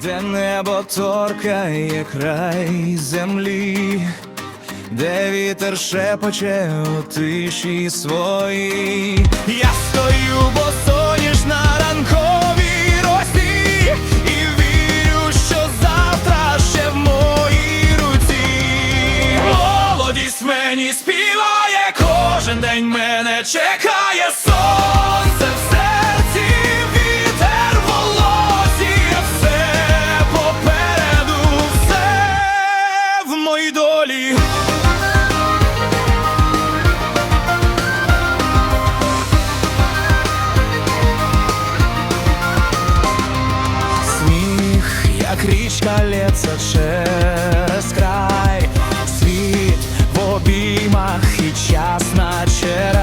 де небо торкає край землі, де вітер шепоче у тиші своїй. Я стою бо босоніж на ранковій росі і вірю, що завтра ще в моїй руці. Молодість мені співає, кожен день мене чекає сонце моїй долі. Сміх, як річка лється через край, світ в обіймах і час на рай.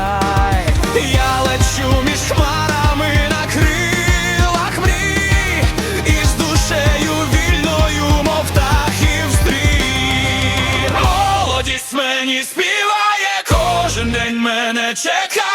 Мене чекає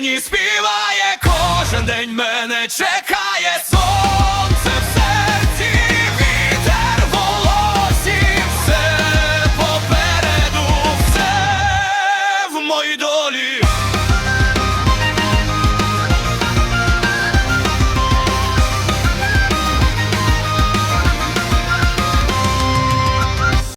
мені співає, кожен день мене чекає сонце в серці, вітер в все попереду, все в мой долі.